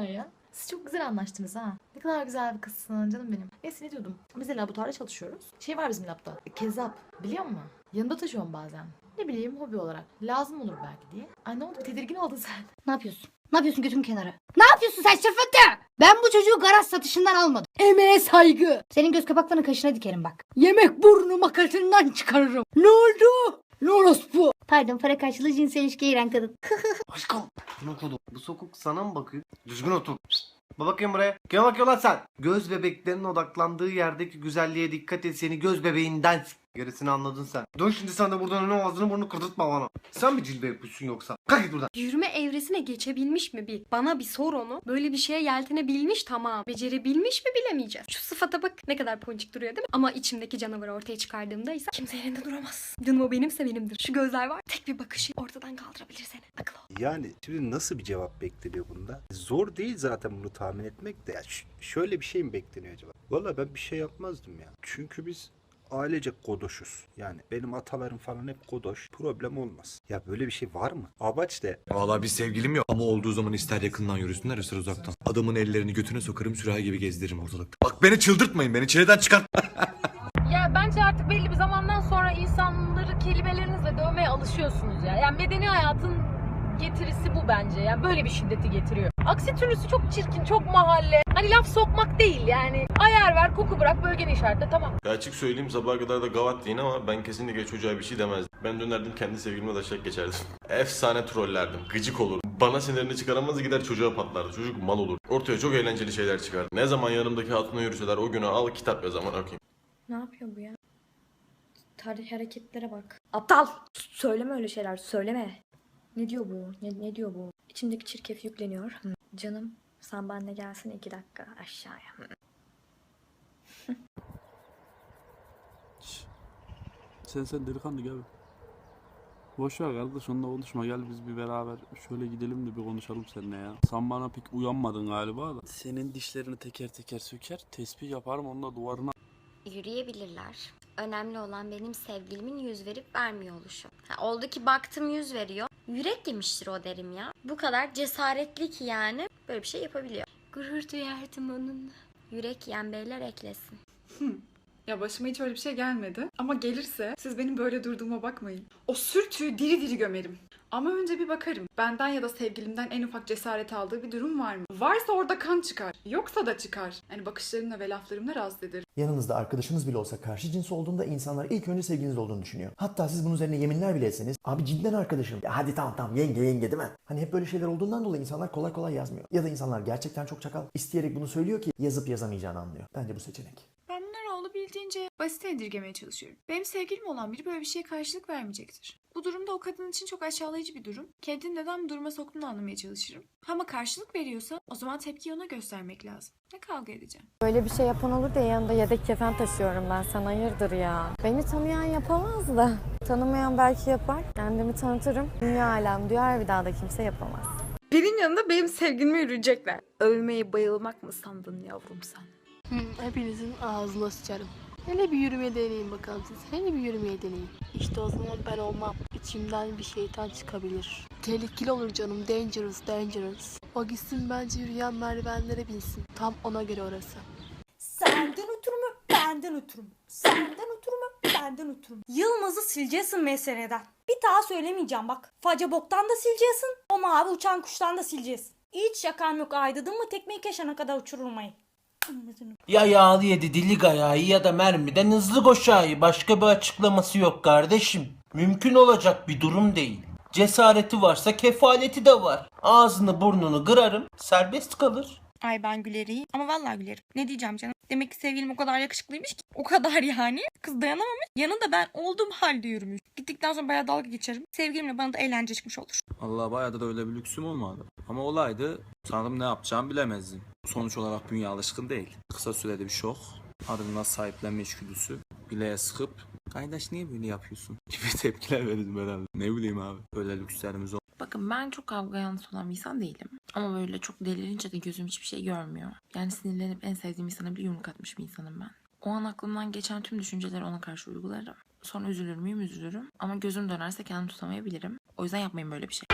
güzel ya. Siz çok güzel anlaştınız ha. Ne kadar güzel bir kızsın canım benim. Neyse ne diyordum. Biz de laboratuvarda çalışıyoruz. Şey var bizim labda. Kezzap. Biliyor musun? Yanında taşıyorum bazen. Ne bileyim hobi olarak. Lazım olur belki diye. Ay ne oldu? Tedirgin oldun sen. Ne yapıyorsun? Ne yapıyorsun götüm kenara? Ne yapıyorsun sen şırfıntı? Ben bu çocuğu garaj satışından almadım. Emeğe saygı. Senin göz kapaklarını kaşına dikerim bak. Yemek burnu makasından çıkarırım. Ne oldu? Ne orospu? Pardon para karşılığı cinsel ilişkiye giren kadın. Aşkım. Ne oldu? Bu sokuk sana mı bakıyor? Düzgün otur. Pişt. Bak bakayım buraya. Kime bakıyor lan sen? Göz bebeklerinin odaklandığı yerdeki güzelliğe dikkat et seni göz bebeğinden s- Gerisini anladın sen. Dön şimdi sen de buradan önüne ağzını burnunu kırdırtma bana. Sen mi cilve yapıyorsun yoksa? Kalk git buradan. Yürüme evresine geçebilmiş mi bir? Bana bir sor onu. Böyle bir şeye yeltenebilmiş tamam. Becerebilmiş mi bilemeyeceğiz. Şu sıfata bak ne kadar ponçik duruyor değil mi? Ama içimdeki canavarı ortaya çıkardığımda ise kimse yerinde duramaz. Canım o benimse benimdir. Şu gözler var. Tek bir bakışı ortadan kaldırabilir seni. Akıl ol. Yani şimdi nasıl bir cevap bekleniyor bunda? Zor değil zaten bunu tahmin etmek de. Ya şöyle bir şey mi bekleniyor acaba? Valla ben bir şey yapmazdım ya. Çünkü biz ailece kodoşuz. Yani benim atalarım falan hep kodoş. Problem olmaz. Ya böyle bir şey var mı? Amaç ne? Vallahi bir sevgilim yok. Ama olduğu zaman ister yakından yürüsünler ister uzaktan. Adamın ellerini götüne sokarım sürahi gibi gezdiririm ortalıkta. Bak beni çıldırtmayın beni çileden çıkart. Ya bence artık belli bir zamandan sonra insanları kelimelerinizle dövmeye alışıyorsunuz ya. Yani medeni hayatın getirisi bu bence. Yani böyle bir şiddeti getiriyor. Aksi türlüsü çok çirkin, çok mahalle. Hani laf sokmak değil yani. Ayar ver, koku bırak, bölgeni işaretle tamam. Ya açık söyleyeyim sabaha kadar da gavat deyin ama ben kesinlikle çocuğa bir şey demezdim. Ben dönerdim kendi sevgilime taşak geçerdim. Efsane trollerdim. Gıcık olur. Bana sinirini çıkaramaz gider çocuğa patlardı. Çocuk mal olur. Ortaya çok eğlenceli şeyler çıkardı. Ne zaman yanımdaki hatuna yürüseler o günü al kitap yaz zaman okuyayım. Ne yapıyor bu ya? Tarih hareketlere bak. Aptal! Söyleme öyle şeyler, söyleme. Ne diyor bu? Ne, ne diyor bu? İçimdeki çirkef yükleniyor. Canım, sen benimle gelsene iki dakika aşağıya. Sen sen delikanlı gel. Boş ver kardeş onunla konuşma gel biz bir beraber şöyle gidelim de bir konuşalım seninle ya. Sen bana pek uyanmadın galiba da. Senin dişlerini teker teker söker tespih yaparım onunla duvarına Yürüyebilirler. Önemli olan benim sevgilimin yüz verip vermiyor oluşu. Ha, oldu ki baktım yüz veriyor. Yürek yemiştir o derim ya. Bu kadar cesaretli ki yani böyle bir şey yapabiliyor. Gurur duyardım onunla. Yürek yiyen beyler eklesin. Ya başıma hiç öyle bir şey gelmedi. Ama gelirse siz benim böyle durduğuma bakmayın. O sürtüyü diri diri gömerim. Ama önce bir bakarım. Benden ya da sevgilimden en ufak cesaret aldığı bir durum var mı? Varsa orada kan çıkar. Yoksa da çıkar. Yani bakışlarımla ve laflarımla rahatsız ederim. Yanınızda arkadaşınız bile olsa karşı cins olduğunda insanlar ilk önce sevgiliniz olduğunu düşünüyor. Hatta siz bunun üzerine yeminler bile etseniz abi cidden arkadaşım. Ya hadi tamam tamam yenge yenge değil mi? Hani hep böyle şeyler olduğundan dolayı insanlar kolay kolay yazmıyor. Ya da insanlar gerçekten çok çakal isteyerek bunu söylüyor ki yazıp yazamayacağını anlıyor. Bence bu seçenek. Olabildiğince basite indirgemeye çalışıyorum. Benim sevgilim olan biri böyle bir şeye karşılık vermeyecektir. Bu durumda o kadın için çok aşağılayıcı bir durum. Kendini neden bu duruma soktuğunu anlamaya çalışırım. Ama karşılık veriyorsa o zaman tepkiyi ona göstermek lazım. Ne kavga edeceğim. Böyle bir şey yapan olur da yanında yedek kefen taşıyorum ben. Sen hayırdır ya. Beni tanıyan yapamaz da. Tanımayan belki yapar. Kendimi tanıtırım. Dünya alem duyar bir daha da kimse yapamaz. Birinin yanında benim sevgilime yürüyecekler. Övmeyi bayılmak mı sandın yavrum sen? Hepinizin ağzına sıçarım. Hele bir yürümeye deneyin bakalım siz. Hele bir yürümeye deneyin. İşte o zaman ben olmam. İçimden bir şeytan çıkabilir. Tehlikeli olur canım. Dangerous, dangerous. O gitsin bence yürüyen merdivenlere binsin. Tam ona göre orası. Senden mü? Benden mü? Senden mü? Benden mü? Yılmaz'ı sileceksin meseleden. Bir daha söylemeyeceğim bak. Faca boktan da sileceksin. O mavi uçan kuştan da sileceksin. Hiç şakam yok aydın mı tekmeyi keşana kadar uçurulmayı. Ya yağlı yedi dili gayağı ya da mermiden hızlı koşağı. Başka bir açıklaması yok kardeşim. Mümkün olacak bir durum değil. Cesareti varsa kefaleti de var. Ağzını burnunu kırarım serbest kalır. Ay ben gülerim ama vallahi gülerim. Ne diyeceğim canım? Demek ki sevgilim o kadar yakışıklıymış ki. O kadar yani. Kız dayanamamış. Yanında ben olduğum halde yürümüş. Gittikten sonra bayağı dalga geçerim. Sevgilimle bana da eğlence çıkmış olur. Allah bayağı da öyle bir lüksüm olmadı. Ama olaydı sanırım ne yapacağımı bilemezdim. Sonuç olarak bünye alışkın değil. Kısa sürede bir şok. Ardından sahiplenme içgüdüsü. Bileğe sıkıp Kardeş niye böyle yapıyorsun? gibi tepkiler verdim herhalde. Ne bileyim abi. Böyle lükslerimiz Bakın ben çok kavga yanlısı olan bir insan değilim. Ama böyle çok delirince de gözüm hiçbir şey görmüyor. Yani sinirlenip en sevdiğim insana bir yumruk atmış bir insanım ben. O an aklımdan geçen tüm düşünceleri ona karşı uygularım. Sonra üzülür müyüm üzülürüm. Ama gözüm dönerse kendimi tutamayabilirim. O yüzden yapmayın böyle bir şey.